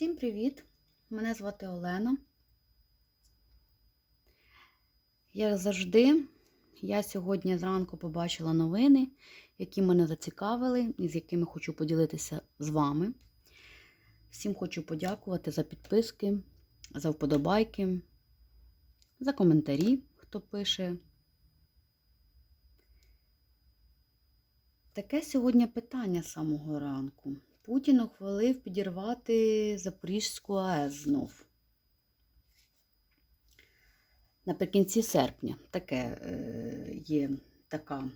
Всім привіт! Мене звати Олена. Як завжди, я сьогодні зранку побачила новини, які мене зацікавили і з якими хочу поділитися з вами. Всім хочу подякувати за підписки, за вподобайки, за коментарі, хто пише. Таке сьогодні питання з самого ранку. Путін ухвалив підірвати Запорізьку АЕС знов. Наприкінці серпня таке е, є така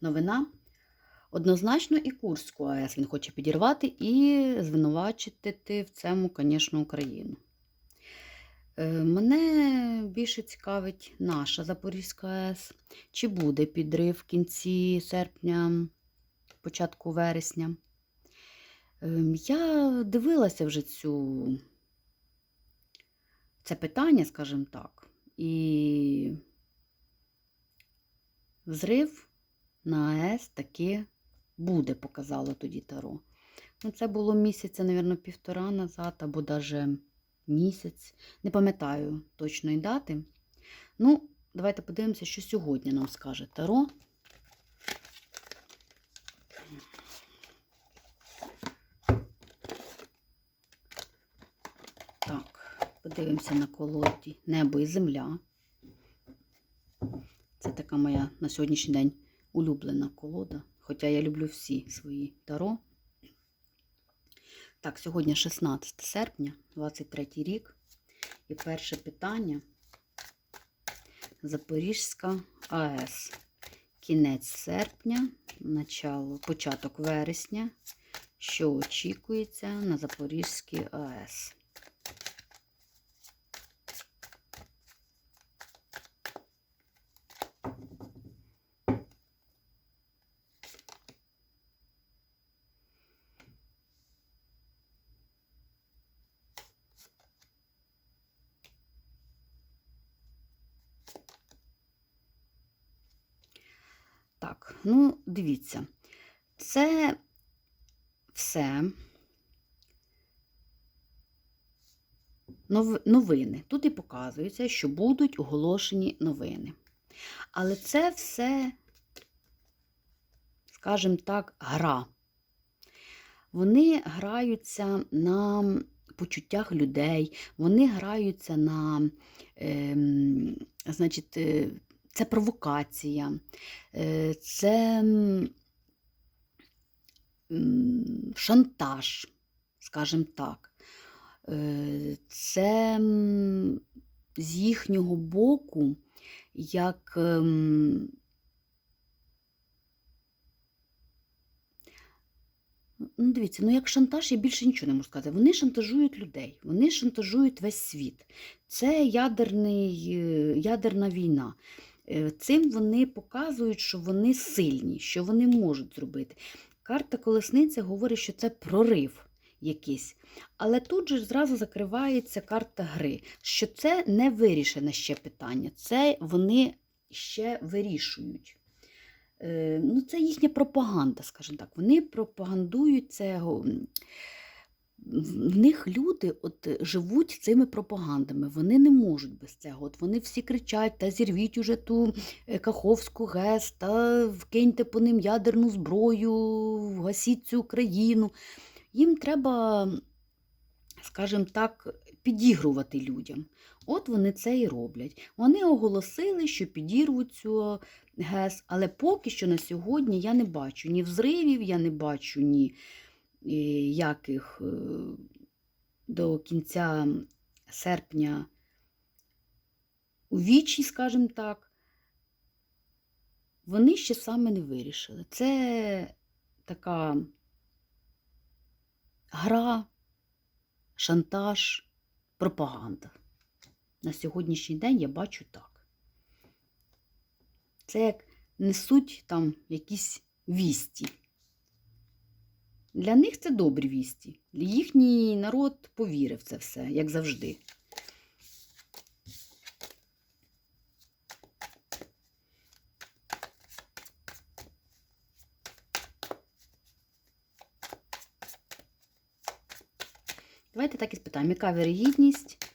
новина. Однозначно і Курську АЕС він хоче підірвати і звинувачити в цьому, звісно, Україну. Е, Мене більше цікавить наша Запорізька АЕС. Чи буде підрив в кінці серпня, початку вересня? Ем, Я дивилася вже цю це питання, скажімо так, і взрив на АЕС таки буде, показало тоді Таро. Ну, це було місяця, мабуть, півтора назад, або навіть місяць. Не пам'ятаю точної дати. Ну, давайте подивимося, що сьогодні нам скаже Таро. Так, подивимося на колоді Небо і земля. Це така моя на сьогоднішній день улюблена колода. Хоча я люблю всі свої таро. Так, сьогодні 16 серпня, 23 рік. І перше питання. Запорізька АЕС. Кінець серпня, начало, початок вересня. Що очікується на Запорізькій АЕС? Так, ну, дивіться, це все новини. Тут і показується, що будуть оголошені новини. Але це все, скажімо так, гра. Вони граються на почуттях людей, вони граються на, ем, значить, е, це провокація, е, це шантаж, скажімо так. Е, Це з їхнього боку, як ем, Ну, дивіться, ну як шантаж, я більше нічого не можу сказати. Вони шантажують людей, вони шантажують весь світ. Це ядерний, е, ядерна війна. Е, Цим вони показують, що вони сильні, що вони можуть зробити. Карта колесниця говорить, що це прорив якийсь. Але тут же зразу закривається карта гри, що це не вирішене ще питання, це вони ще вирішують. Е, Ну, це їхня пропаганда, скажімо так. Вони пропагандують цього. В них люди от живуть цими пропагандами, вони не можуть без цього. От Вони всі кричать, та зірвіть уже ту е, Каховську ГЕС, та вкиньте по ним ядерну зброю, гасіть цю країну. Їм треба, скажімо так, підігрувати людям. От вони це і роблять. Вони оголосили, що підірвуть цю ГЕС, але поки що на сьогодні я не бачу ні взривів, я не бачу ні яких е, до кінця серпня у вічі, скажімо так. Вони ще саме не вирішили. Це така гра, шантаж, пропаганда. На сьогоднішній день я бачу так. Це як несуть там якісь вісті. Для них це добрі вісті. Їхній народ повірив це все, як завжди. Давайте так і спитаємо, яка вірогідність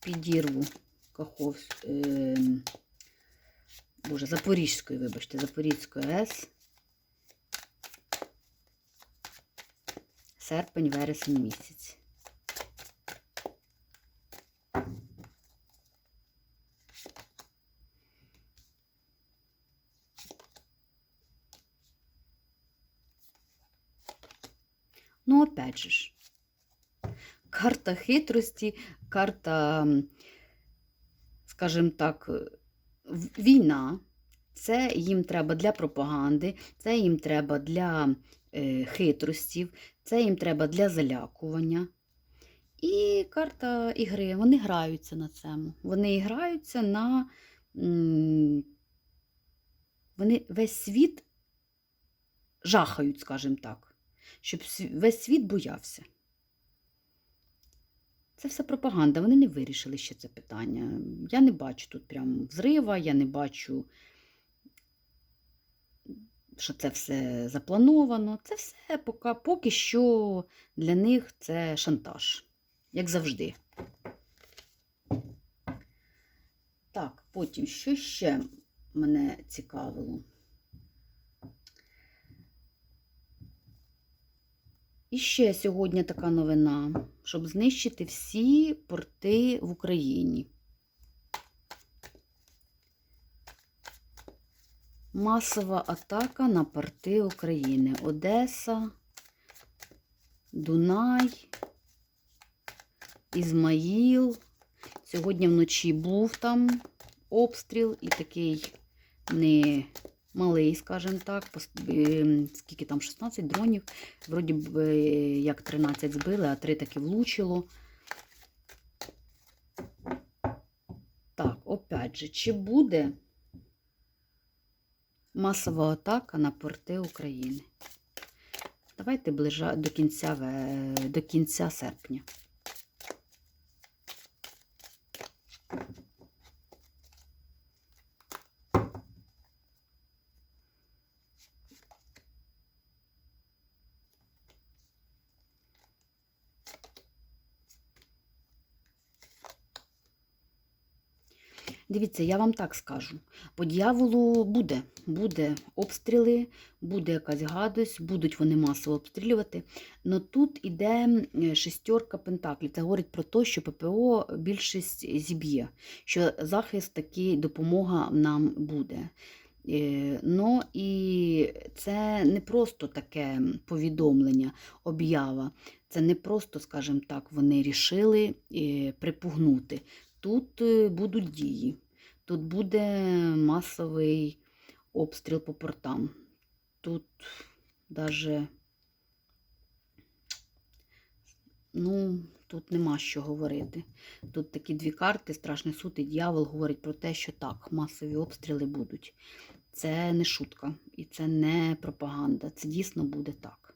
підірву Кахов, е, Боже, Запорізької, вибачте, Запорізької АЕС. Серпень, вересень місяць. Ну, опять же ж, карта хитрості, карта, скажімо так, війна. Це їм треба для пропаганди, це їм треба для е, хитростів, це їм треба для залякування. І карта ігри. Вони граються на цьому. Вони граються на. Вони весь світ жахають, скажімо так, щоб весь світ боявся. Це все пропаганда. Вони не вирішили ще це питання. Я не бачу тут прям взрива, я не бачу, що це все заплановано. Це все поки, поки що для них це шантаж, як завжди. Так, потім, що ще мене цікавило? І ще сьогодні така новина, щоб знищити всі порти в Україні. Масова атака на порти України. Одеса, Дунай, Ізмаїл. Сьогодні вночі був там обстріл і такий не малий, скажімо так, е, скільки там 16 дронів. Вроді б е, як 13 збили, а 3 таки влучило. Так, опять же, чи буде масова атака на порти України? Давайте ближа до кінця, до кінця серпня. Дивіться, я вам так скажу. По дьяволу буде. Буде обстріли, буде якась гадость, будуть вони масово обстрілювати. Но тут іде шестерка пентаклів. Це говорить про те, що ППО більшість зіб'є, що захист такий, допомога нам буде. Ну і це не просто таке повідомлення, об'ява. Це не просто, скажімо так, вони рішили е, припугнути. Тут е, будуть дії, тут буде масовий обстріл по портам. Тут даже, ну, тут нема що говорити. Тут такі дві карти, страшний суд і дьявол говорять про те, що так, масові обстріли будуть. Це не шутка і це не пропаганда. Це дійсно буде так.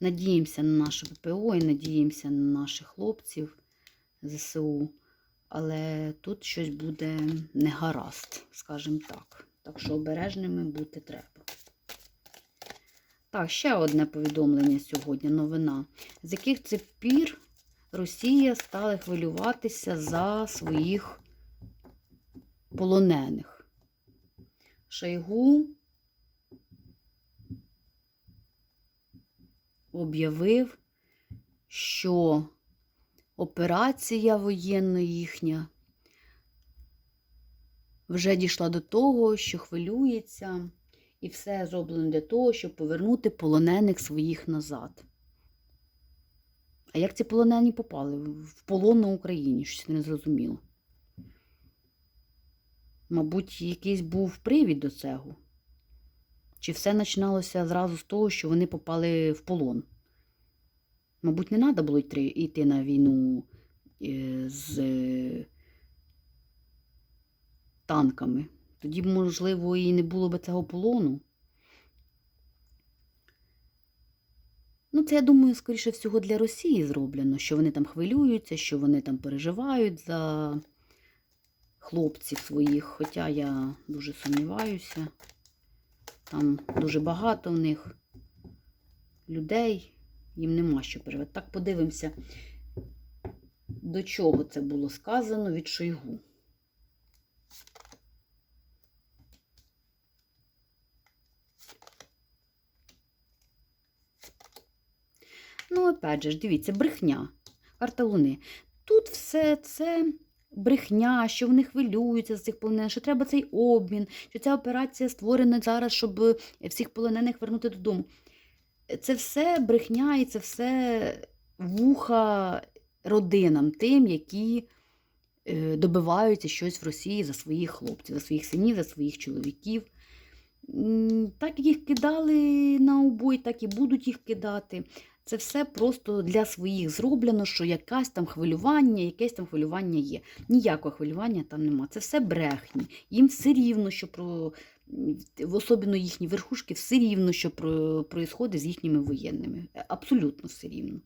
Надіємося на наше ППО і надіємося на наших хлопців ЗСУ. Але тут щось буде негаразд, скажімо так. Так що обережними бути треба. Так, ще одне повідомлення сьогодні, новина. З яких це пір Росія стала хвилюватися за своїх полонених? Шойгу об'явив, що операція воєнна їхня вже дійшла до того, що хвилюється, і все зроблено для того, щоб повернути полонених своїх назад. А як ці полонені попали? В полон на Україні, щось не зрозуміло. Мабуть, якийсь був привід до цього. Чи все починалося зразу з того, що вони попали в полон? Мабуть, не треба було йти, на війну е, з танками. Тоді можливо, і не було б цього полону. Ну, це, я думаю, скоріше всього, для Росії зроблено, що вони там хвилюються, що вони там переживають за хлопців своїх. Хоча я дуже сумніваюся. Там дуже багато в них людей. Їм нема що перевести. Так подивимося, до чого це було сказано від Шойгу. Ну, опять же, дивіться, брехня. Карта Луни. Тут все це брехня, що вони хвилюються з цих полонених, що треба цей обмін, що ця операція створена зараз, щоб всіх полонених вернути додому. Це все брехня і це все вуха родинам, тим, які е, добиваються щось в Росії за своїх хлопців, за своїх синів, за своїх чоловіків. Так їх кидали на убой, так і будуть їх кидати. Це все просто для своїх зроблено, що якась там хвилювання, якесь там хвилювання є. Ніякого хвилювання там нема. Це все брехні. Їм все рівно, що про особливо їхні верхушки, все рівно, що про, з їхніми воєнними. Абсолютно все рівно.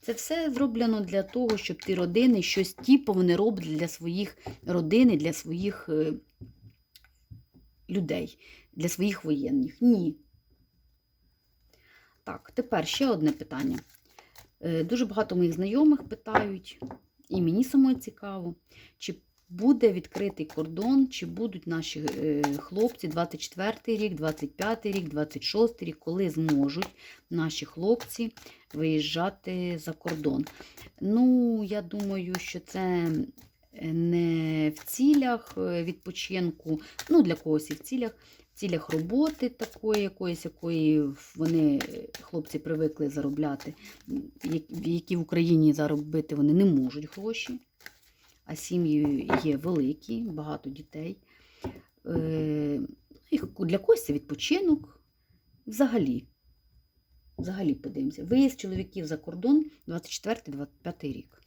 Це все зроблено для того, щоб ті родини щось типу вони роблять для своїх родин, для своїх е, людей, для своїх воєнних. Ні. Так, тепер ще одне питання. Е, Дуже багато моїх знайомих питають, і мені самої цікаво, чи буде відкритий кордон, чи будуть наші е, хлопці 24 рік, 25 рік, 26 рік, коли зможуть наші хлопці виїжджати за кордон. Ну, я думаю, що це не в цілях е, відпочинку, ну, для когось і в цілях, в цілях роботи такої, якоїсь, якої вони, е, хлопці, привикли заробляти, які в Україні заробити вони не можуть гроші, а сім'ї є великі, багато дітей. Е, Для когось це відпочинок. Взагалі. Взагалі подивимося. Виїзд чоловіків за кордон 24-25 рік.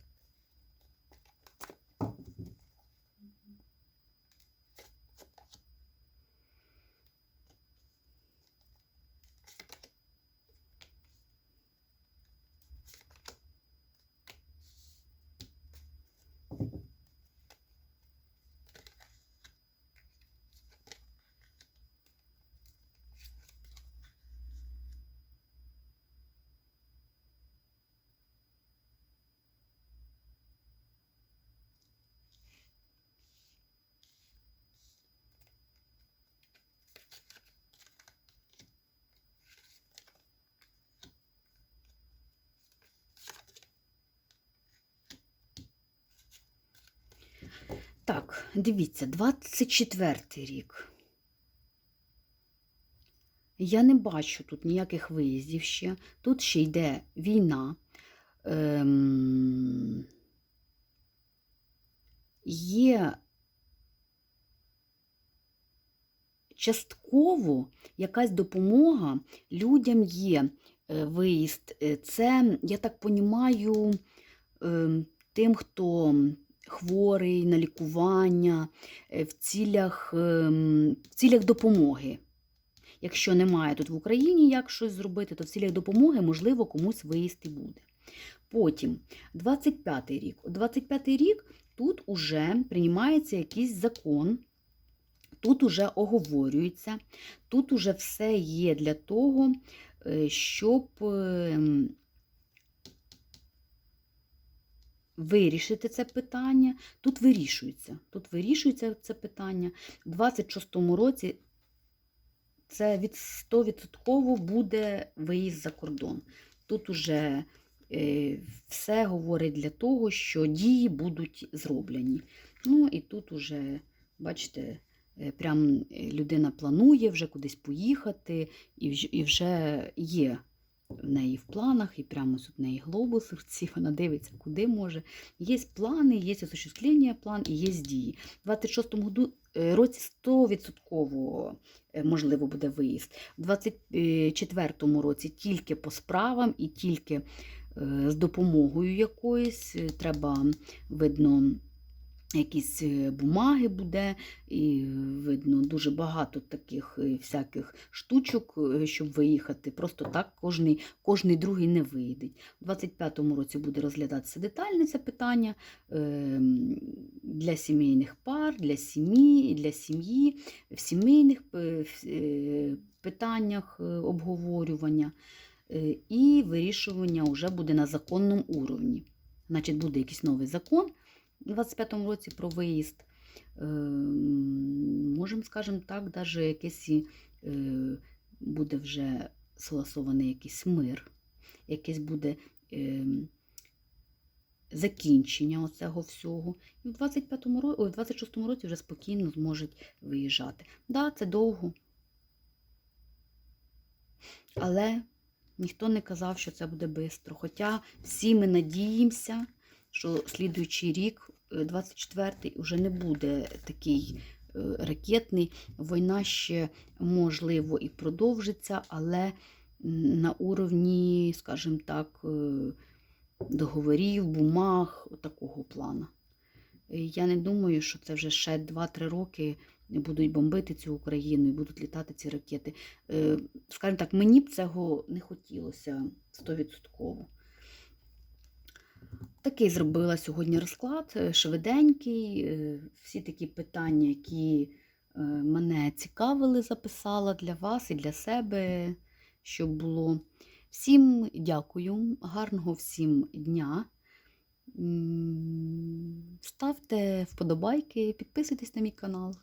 Так, дивіться, 24 рік. Я не бачу тут ніяких виїздів ще. Тут ще йде війна. Ем... Є частково якась допомога людям є е, виїзд. Е, Це, я так понімаю, ем, тим, хто хворий на лікування, е, в цілях, ем, в цілях допомоги. Якщо немає тут в Україні як щось зробити, то в цілях допомоги, можливо, комусь виїзд і буде. Потім 25-й рік. 25-й рік тут уже приймається якийсь закон, тут уже оговорюється, тут уже все є для того, е, щоб ем, вирішити це питання. Тут вирішується. Тут вирішується це питання. У 26-му році це від 100% буде виїзд за кордон. Тут уже е, все говорить для того, що дії будуть зроблені. Ну і тут уже, бачите, е, прям е, людина планує вже кудись поїхати, і вже є в неї в планах, і прямо тут в неї глобус в руці, вона дивиться, куди може. Є плани, є осуществлення план і є дії. У 26-му году, е, році 100% е, можливо буде виїзд. У 24-му році тільки по справам і тільки е, з допомогою якоюсь. Е, Треба, видно, якісь е, бумаги буде, і е, видно дуже багато таких е, всяких штучок, щоб виїхати. Просто так кожний, кожний другий не виїде. У 25-му році буде розглядатися детальне це питання для сімейних пар, для сім'ї, для сім'ї, в сімейних питаннях обговорювання. і вирішування вже буде на законному уровні. Значить, буде якийсь новий закон 25-му році про виїзд. Е, Можемо, скажімо так, навіть якийсь е, буде вже согласований якийсь мир, якесь буде е, закінчення оцього всього. І в 25-му році, ой, в 26-му році вже спокійно зможуть виїжджати. Да, це довго. Але ніхто не казав, що це буде швидко. Хоча всі ми надіємося, що слідуючий рік, 24-й, вже не буде такий е, ракетний. Війна ще, можливо, і продовжиться, але на уровні, скажімо так, е, договорів, бумаг, такого плану. Е, Я не думаю, що це вже ще 2-3 роки будуть бомбити цю Україну і будуть літати ці ракети. Е, Скажімо так, мені б цього не хотілося 100%. Такий зробила сьогодні розклад, е, швиденький. е, Всі такі питання, які е, мене цікавили, записала для вас і для себе, щоб було. Всім дякую, гарного всім дня. Ставте вподобайки, підписуйтесь на мій канал.